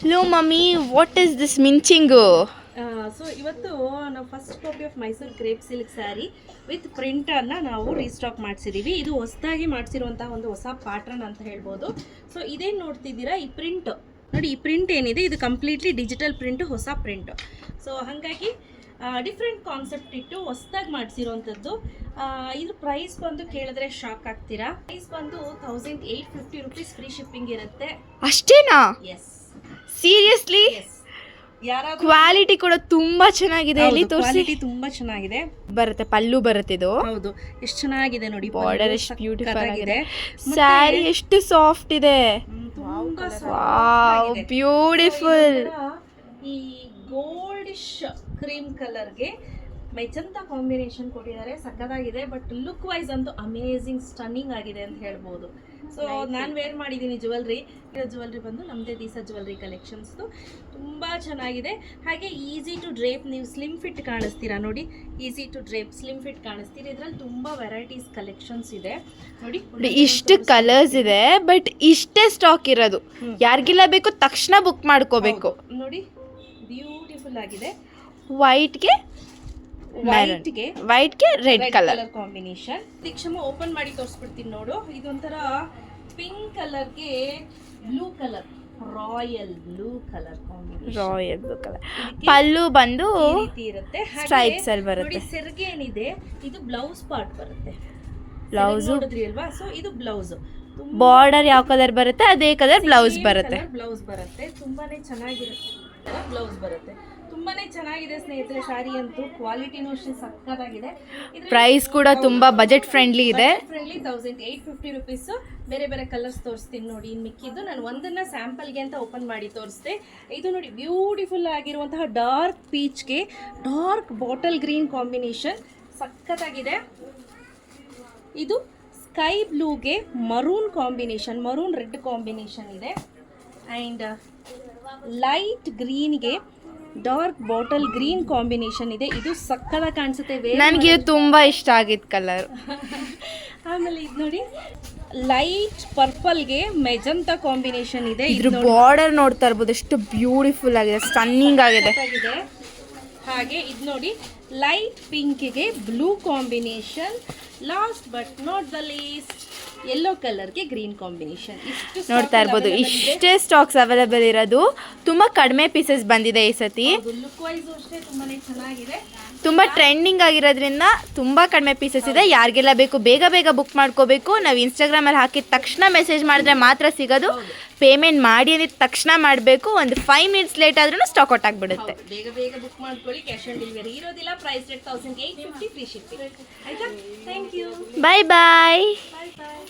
Hello mummy what is this ಮಿಂಚಿಂಗು so ಇವತ್ತು ನಾವು first copy of Mysuru crepe silk saree with ಪ್ರಿಂಟನ್ನು ನಾವು restock ಮಾಡಿಸಿದ್ದೀವಿ ಇದು ಹೊಸದಾಗಿ ಮಾಡಿಸಿರುವಂತಹ ಒಂದು ಹೊಸ ಪ್ಯಾಟ್ರನ್ ಅಂತ ಹೇಳ್ಬೋದು. ಸೊ ಇದೇನು ನೋಡ್ತಿದ್ದೀರಾ? ಈ ಪ್ರಿಂಟ್ ನೋಡಿ ಈ ಪ್ರಿಂಟ್ ಏನಿದೆ? ಇದು ಕಂಪ್ಲೀಟ್ಲಿ ಡಿಜಿಟಲ್ ಪ್ರಿಂಟ್ ಹೊಸ ಪ್ರಿಂಟ್ ಸೊ ಹಾಗಾಗಿ ಡಿಫ್ರೆಂಟ್ ಕಾನ್ಸೆಪ್ಟ್ ಇಟ್ಟು ಹೊಸದಾಗಿ ಮಾಡಿಸಿರುವಂಥದ್ದು. ಇದ್ರ ಪ್ರೈಸ್ ಬಂದು ಕೇಳಿದ್ರೆ ಶಾಕ್ ಆಗ್ತೀರಾ? ಪ್ರೈಸ್ ಬಂದು thousand eight fifty rupees free shipping ಇರುತ್ತೆ. ಅಷ್ಟೇನಾ? ಎಸ್ ಸೀರಿಯಸ್ಲಿ ಕ್ವಾಲಿಟಿ ಕೂಡ ತುಂಬಾ ಚೆನ್ನಾಗಿದೆ ಇಲ್ಲಿ ತೋರಿಸಿ. ಕ್ವಾಲಿಟಿ ತುಂಬಾ ಚೆನ್ನಾಗಿದೆ. ಬರುತ್ತೆ ಪಲ್ಲು ಬರುತ್ತೆ ಇದು. ಹೌದು ಎಷ್ಟು ಚೆನ್ನಾಗಿದೆ ನೋಡಿ ಬಾರ್ಡರ್ ಎಷ್ಟು ಬ್ಯೂಟಿಫುಲ್. ಆಗಿದೆ. ಸ್ಯಾರಿ ಎಷ್ಟು ಸಾಫ್ಟ್ ಇದೆ. ವಾವ್ ಬ್ಯೂಟಿಫುಲ್ ಈ ಗೋಲ್ಡಿಶ್ ಕ್ರೀಮ್ ಕಲರ್ಗೆ ಮೆಜಂತ ಕಾಂಬಿನೇಷನ್ ಕೊಟ್ಟಿದ್ದಾರೆ. ಸಕ್ಕತ್ತಾಗಿದೆ ಬಟ್ ಲುಕ್ ವೈಸ್ ಅಂತೂ ಅಮೇಝಿಂಗ್ ಸ್ಟನ್ನಿಂಗ್ ಆಗಿದೆ ಅಂತ ಹೇಳ್ಬೋದು. ಸೊ ನಾನು ವೇರ್ ಮಾಡಿದ್ದೀನಿ ಜುವೆಲ್ರಿ ಜುವೆಲ್ರಿ ಬಂದು ನಮ್ಮದೇ ದೀಸ ಜುವೆಲ್ರಿ ಕಲೆಕ್ಷನ್ಸ್ದು ತುಂಬ ಚೆನ್ನಾಗಿದೆ. ಹಾಗೆ ಈಸಿ ಟು ಡ್ರೇಪ್ ನೀವು ಸ್ಲಿಮ್ ಫಿಟ್ ಕಾಣಿಸ್ತೀರಾ ನೋಡಿ. Easy to drape slim fit ಕಾಣಿಸ್ತೀರಿ. ಇದರಲ್ಲಿ ತುಂಬ ವೆರೈಟೀಸ್ ಕಲೆಕ್ಷನ್ಸ್ ಇದೆ. ನೋಡಿ ಇಷ್ಟು ಕಲರ್ಸ್ ಇದೆ ಬಟ್ ಇಷ್ಟೇ ಸ್ಟಾಕ್ ಇರೋದು. ಯಾರಿಗಿಲ್ಲ ಬೇಕು ತಕ್ಷಣ ಬುಕ್ ಮಾಡ್ಕೋಬೇಕು. ನೋಡಿ ಬ್ಯೂಟಿಫುಲ್ ಆಗಿದೆ. ವೈಟ್ಗೆ ವೈಟ್ಗೆ ವೈಟ್ಗೆ ರೆಡ್ ಕಲರ್ ಕಾಂಬಿನೇಷನ್ ದೀಕ್ಷಮ ಓಪನ್ ಮಾಡಿ ತೋರಿಸ್ಬಿಡ್ತೀನಿ ನೋಡು. ಇದೊಂಥರ pink ಕಲರ್ಗೆ blue colour royal blue colour combination royal blue colour pallu ಬಂದು ಇರುತ್ತೆ. ಸ್ಟ್ರೈಪ್ಸ್ ಅಲ್ಲಿ ಬರುತ್ತೆ. ಸೆರ್ಗೆ ಏನಿದೆ? ಇದು ಬ್ಲೌಸ್ ಪಾರ್ಟ್ ಬರುತ್ತೆ. ಬ್ಲೌಸ್ ನೋಡಿದ್ರಿ ಅಲ್ವಾ? ಸೊ ಇದು ಬ್ಲೌಸ್ ಬಾರ್ಡರ್ ಯಾವ ಕಲರ್ ಬರುತ್ತೆ? ಅದೇ ಕಲರ್ ಬ್ಲೌಸ್ ಬರುತ್ತೆ. ಬ್ಲೌಸ್ ಬರುತ್ತೆ. ತುಂಬಾನೇ ಚೆನ್ನಾಗಿರುತ್ತೆ. ಬ್ಲೌಸ್ ಬರುತ್ತೆ. ತುಂಬಾನೇ ಚೆನ್ನಾಗಿದೆ ಸ್ನೇಹಿತರೆ ಸಾರಿ ಅಂತೂ ಕ್ವಾಲಿಟಿನೂ ಅಷ್ಟೇ ಸಕ್ಕತ್ತಾಗಿದೆ ಪ್ರೈಸ್ ಕೂಡ ತುಂಬಾ ಬಜೆಟ್ ಫ್ರೆಂಡ್ಲಿ ಇದೆ. Friendly thousand eight fifty rupees ಬೇರೆ ಬೇರೆ ಕಲರ್ಸ್ ತೋರಿಸ್ತೀನಿ ನೋಡಿ ಇನ್ನು ಮಿಕ್ಕಿದ್ದು. ನಾನು ಒಂದನ್ನ ಸ್ಯಾಂಪಲ್ಗೆ ಅಂತ ಓಪನ್ ಮಾಡಿ ತೋರಿಸ್ದೆ. ಇದು ನೋಡಿ ಬ್ಯೂಟಿಫುಲ್ ಆಗಿರುವಂತಹ ಡಾರ್ಕ್ ಪೀಚ್ಗೆ ಡಾರ್ಕ್ ಬಾಟಲ್ ಗ್ರೀನ್ ಕಾಂಬಿನೇಷನ್ ಸಕ್ಕತ್ತಾಗಿದೆ ಇದು sky ಬ್ಲೂಗೆ maroon combination maroon red combination ಇದೆ. ಆ್ಯಂಡ್ ಲೈಟ್ ಗ್ರೀನ್ಗೆ ಡಾರ್ಕ್ ಬಾಟಲ್ ಗ್ರೀನ್ ಕಾಂಬಿನೇಷನ್ ಇದೆ. ಇದು ಸಕ್ಕದ ಕಾಣಿಸುತ್ತೆ ನನಗೆ ಇದು ತುಂಬಾ ಇಷ್ಟ ಆಗಿದ್ ಕಲರ್. ಆಮೇಲೆ ಇದು ನೋಡಿ ಲೈಟ್ ಪರ್ಪಲ್ಗೆ ಮೆಜಂತ ಕಾಂಬಿನೇಷನ್ ಇದೆ. ಇದ್ರ ಬಾರ್ಡರ್ ನೋಡ್ತಾ ಇರ್ಬೋದು ಎಷ್ಟು ಬ್ಯೂಟಿಫುಲ್ ಆಗಿದೆ ಸ್ಟನ್ನಿಂಗ್ ಆಗಿದೆ. ಹಾಗೆ ಇದು ನೋಡಿ light ಪಿಂಕಿಗೆ blue combination last but not the least yellow ಕಲರ್ಗೆ green combination ನೋಡ್ತಾ ಇರ್ಬೋದು. ಇಷ್ಟೇ ಸ್ಟಾಕ್ಸ್ ಅವೈಲೇಬಲ್ ಇರೋದು. ತುಂಬಾ ಕಡಿಮೆ ಪೀಸಸ್ ಬಂದಿದೆ ಈ ಸತಿ. ಲುಕ್ ವೈಸ್ ಅಷ್ಟೇ ತುಂಬಾನೇ ಚೆನ್ನಾಗಿದೆ. ತುಂಬಾ ಟ್ರೆಂಡಿಂಗ್ ಆಗಿರೋದ್ರಿಂದ ತುಂಬಾ ಕಡಿಮೆ ಪೀಸಸ್ ಇದೆ. ಯಾರಿಗೆಲ್ಲ ಬೇಕು ಬೇಗ ಬೇಗ ಬುಕ್ ಮಾಡ್ಕೋಬೇಕು. ನಾವು ಇನ್ಸ್ಟಾಗ್ರಾಮಲ್ಲಿ ಹಾಕಿದ ತಕ್ಷಣ ಮೆಸೇಜ್ ಮಾಡಿದ್ರೆ ಮಾತ್ರ ಸಿಗೋದು. ಪೇಮೆಂಟ್ ಮಾಡಿ ಅಂದಿದ ತಕ್ಷಣ ಮಾಡಬೇಕು. ಒಂದು ಫೈವ್ ಮಿನಿಟ್ಸ್ ಲೇಟ್ ಆದ್ರೂ ಸ್ಟಾಕ್ ಔಟ್ ಆಗಿಬಿಡುತ್ತೆ. ಬೇಗ ಬೇಗ ಬುಕ್ ಮಾಡ್ಕೊಳ್ಳಿ. ಕ್ಯಾಶ್ ಆನ್ ಡೆಲಿವರಿ ಇರೋದಿಲ್ಲ. Price rate thousand eight fifty free shipping ಆಯ್ತಾ thank you bye bye bye bye